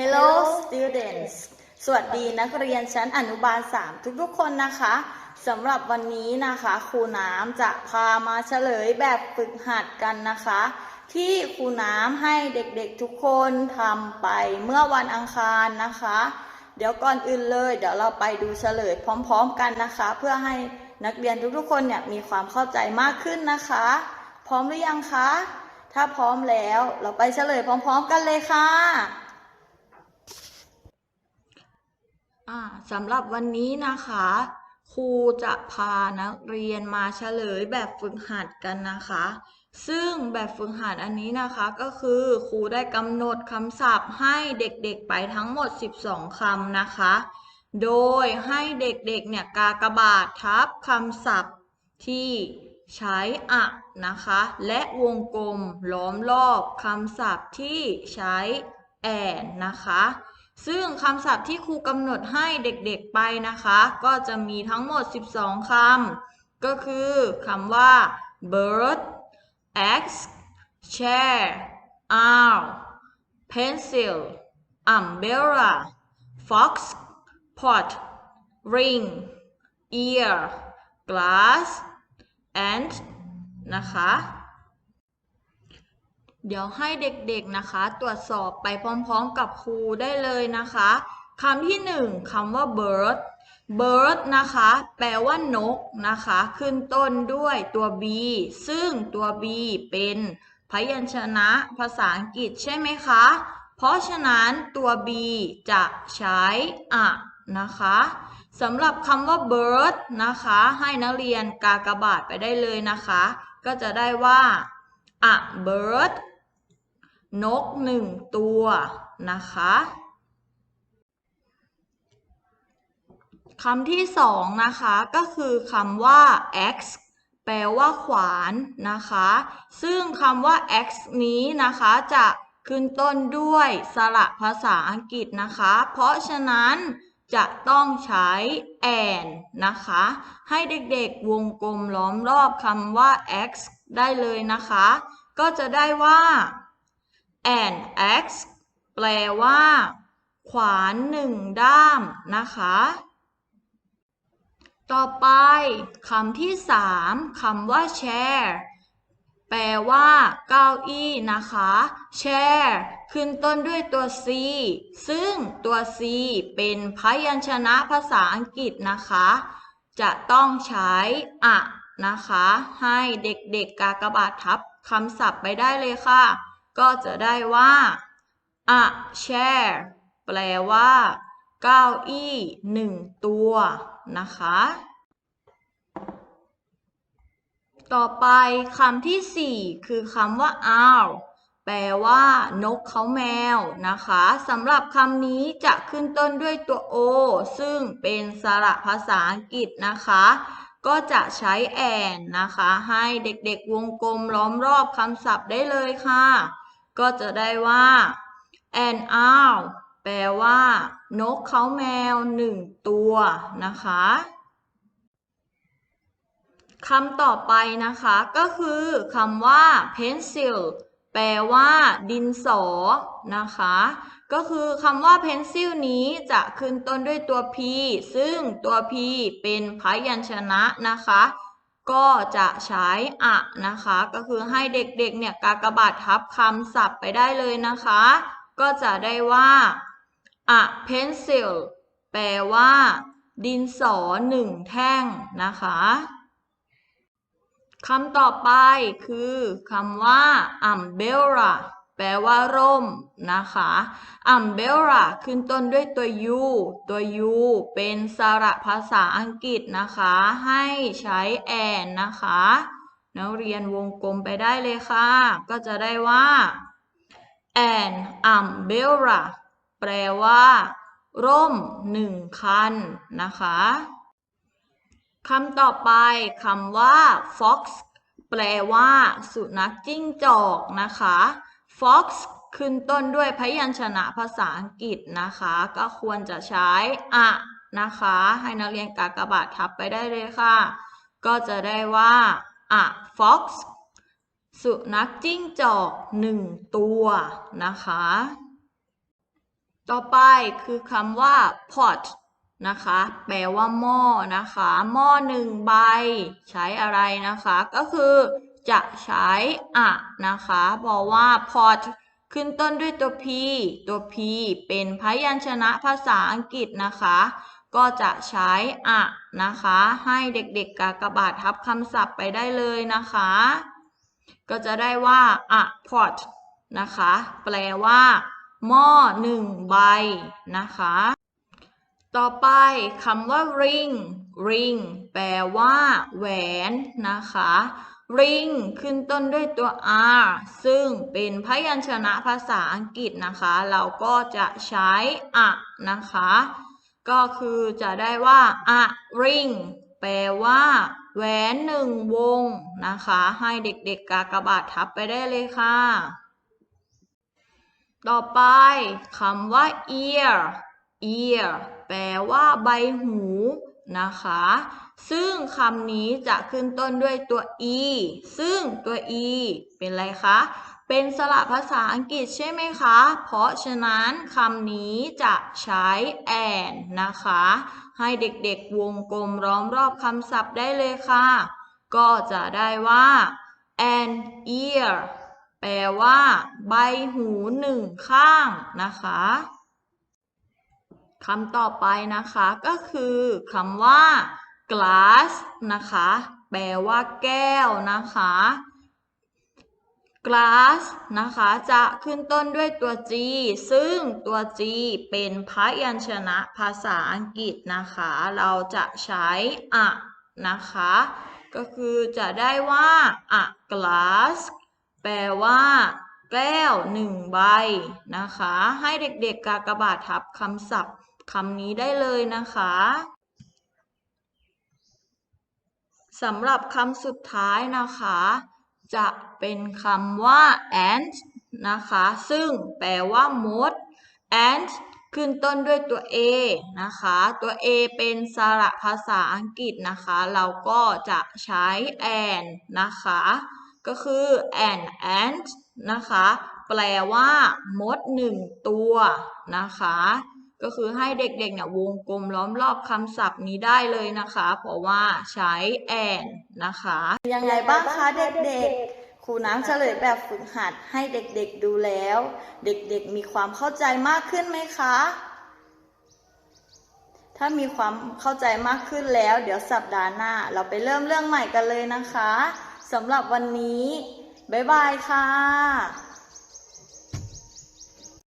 Hello students สวัสดีนักเรียนชั้นอนุบาล 3 ทุกๆคนนะคะสำหรับวันนี้นะคะครูน้ำจะพามาเฉลยแบบฝึกหัดกันนะคะ ที่ครูน้ำให้เด็กๆทุกคนทำไปเมื่อวันอังคารนะคะ เดี๋ยวก่อนอื่นเลย เดี๋ยวเราไปดูเฉลยพร้อมๆกันนะคะ เพื่อให้นักเรียนทุกๆคนเนี่ยมีความเข้าใจมากขึ้นนะคะ พร้อมหรือยังคะถ้าพร้อมแล้วเราไปเฉลยพร้อม ๆ กันเลยค่ะ อ่าสำหรับวันนี้นะคะ ครูจะพานักเรียนมาเฉลยแบบฝึกหัดกันนะคะ ซึ่งแบบฝึกหัดอันนี้นะคะก็คือครูได้กำหนดคำศัพท์ให้เด็กๆไปทั้งหมด 12คำนะคะ โดยให้เด็กๆเนี่ยกากบาททับคำศัพท์ที่ใช้อะนะคะ และวงกลมล้อมรอบคำศัพท์ที่ใช้แอนนะคะ ซึ่งคำศัพท์ที่ครูกำหนดให้เด็กๆไปนะคะ ก็จะมีทั้งหมด 12 คำ ก็คือคำว่า bird x chair owl pencil umbrella fox pot ring ear glass and นะคะ เดี๋ยวให้เด็กๆนะคะ ตรวจสอบไปพร้อมๆกับครูได้เลยนะคะคำที่หนึ่งคำว่า bird bird นะคะ แปลว่านกนะคะ ขึ้นต้นด้วยตัว b ซึ่งตัว b เป็นพยัญชนะภาษาอังกฤษใช่ไหมคะ เพราะฉะนั้นตัว b จะใช้อะนะคะสำหรับคำว่า bird นะคะ ให้นักเรียนกากบาทไปได้เลยนะคะ ก็จะได้ว่า a bird นกหนึ่งตัวนะคะคำที่สองนะคะก็คือคำว่า x แปลว่าขวานนะคะ ซึ่งคำว่า x นี้นะคะจะขึ้นต้นด้วยสระภาษาอังกฤษนะคะ เพราะฉะนั้นจะต้องใช้ and นะคะ ให้เด็กๆวงกลมล้อมรอบคำว่า x ได้เลยนะคะ ก็จะได้ว่า an axe แปลว่า ขวานหนึ่งด้ามนะคะ ต่อไปคำที่สามคำว่า chair แปลว่าเก้าอี้นะคะ chair ขึ้นต้นด้วยตัว c ซึ่งตัว c เป็นพยัญชนะภาษาอังกฤษนะคะ จะต้องใช้อะนะคะ ให้เด็กๆกากบาททับคำศัพท์ไปได้เลยค่ะ ก็จะได้ว่า a chair แปลว่า เก้าอี้หนึ่งตัวนะคะ ต่อไปคำที่สี่คือคำว่า owl แปลว่า นกเขาแมวนะคะสำหรับคำนี้จะขึ้นต้นด้วยตัว o ซึ่งเป็นสระภาษาอังกฤษนะคะ ก็จะใช้ and นะคะ ให้เด็กๆวงกลมล้อมรอบคำศัพท์ได้เลยค่ะ ก็จะได้ว่า an owl แปลว่า นกเขาแมวหนึ่งตัวนะคะคำต่อไปนะคะก็คือคำว่า pencil แปลว่าดินสอนะคะ ก็คือคำว่า pencil นี้จะขึ้นต้นด้วยตัว p ซึ่งตัว p เป็นพยัญชนะนะคะ ก็จะใช้อะนะคะ ก็คือให้เด็กๆเนี่ยกากบาททับคำศัพท์ไปได้เลยนะคะ ก็จะได้ว่าอะ pencil แปลว่า ดินสอหนึ่งแท่งนะคะคำต่อไปคือคำว่า umbrella แปลว่าร่มนะคะ umbrella ขึ้นต้นด้วยตัว u ตัว u เป็นสระภาษาอังกฤษนะคะ ให้ใช้ and นะคะ นักเรียนวงกลมไปได้เลยค่ะ ก็จะได้ว่า an umbrella แปลว่า ร่มหนึ่งคันนะคะคำต่อไปคำว่า fox แปลว่า สุนัขจิ้งจอกนะคะ fox ขึ้นต้นด้วยพยัญชนะภาษาอังกฤษนะคะ ก็ควรจะใช้อะนะคะ ให้นักเรียนกากบาททับไปได้เลยค่ะ ก็จะได้ว่าอะ fox สุนัขจิ้งจอกหนึ่งตัวนะคะ ต่อไปคือคำว่า pot นะคะ แปลว่าหม้อนะคะ หม้อหนึ่งใบ ใช้อะไรนะคะ ก็คือ จะใช้อะนะคะบอกว่า pot ขึ้นต้นด้วยตัว p ตัว p เป็นพยัญชนะภาษาอังกฤษนะคะ ก็จะใช้อะนะคะ ให้เด็กๆกากบาททับคำศัพท์ไปได้เลยนะคะ ก็จะได้ว่า a pot นะคะ แปลว่า หม้อหนึ่งใบนะคะ ต่อไปคำว่า ring ring แปลว่า แหวนนะคะ ring ขึ้นต้นด้วยตัว r ซึ่งเป็นพยัญชนะภาษาอังกฤษนะคะ เราก็จะใช้อะนะคะ ก็คือจะได้ว่า a ring แปลว่า แหวนหนึ่งวงนะคะ ให้เด็กๆกากบาททับไปได้เลยค่ะ ต่อไปคำว่า ear ear แปลว่าใบหูนะคะ ซึ่งคำนี้จะขึ้นต้นด้วยตัว e ซึ่งตัว e เป็นอะไรคะ เป็นสระภาษาอังกฤษใช่ไหมคะ เพราะฉะนั้นคำนี้จะใช้ and นะคะ ให้เด็กๆวงกลมล้อมรอบคำศัพท์ได้เลยค่ะ ก็จะได้ว่า an ear แปลว่า ใบหูหนึ่งข้างนะคะคำต่อไปนะคะก็คือคำว่า glass นะคะ แปลว่าแก้วนะคะ glass นะคะ จะขึ้นต้นด้วยตัว G ซึ่งตัว G เป็นพยัญชนะภาษาอังกฤษนะคะ เราจะใช้อะนะคะ ก็คือจะได้ว่า a glass แปลว่าแก้วหนึ่งใบนะคะ ให้เด็กๆกากบาททับคำศัพท์คำนี้ได้เลยนะคะ สำหรับคำสุดท้ายนะคะ จะเป็นคำว่า ant นะคะ ซึ่งแปลว่ามด ant ขึ้นต้นด้วยตัว a นะคะ ตัว a เป็นสระภาษาอังกฤษนะคะ เราก็จะใช้ and นะคะ ก็คือ an ant นะคะ แปลว่ามดหนึ่งตัวนะคะ ก็คือให้เด็กๆเนี่ยวงกลมล้อมรอบคำศัพท์นี้ได้เลยนะคะ เพราะว่าใช้ and นะคะ ยังไงบ้างคะเด็กๆ ครูน้ำเฉลยแบบฝึกหัดให้เด็กๆดูแล้ว เด็กๆมีความเข้าใจมากขึ้นไหมคะ ถ้ามีความเข้าใจมากขึ้นแล้ว เดี๋ยวสัปดาห์หน้า เราไปเริ่มเรื่องใหม่กันเลยนะคะสำหรับวันนี้ บ๊ายบายค่ะ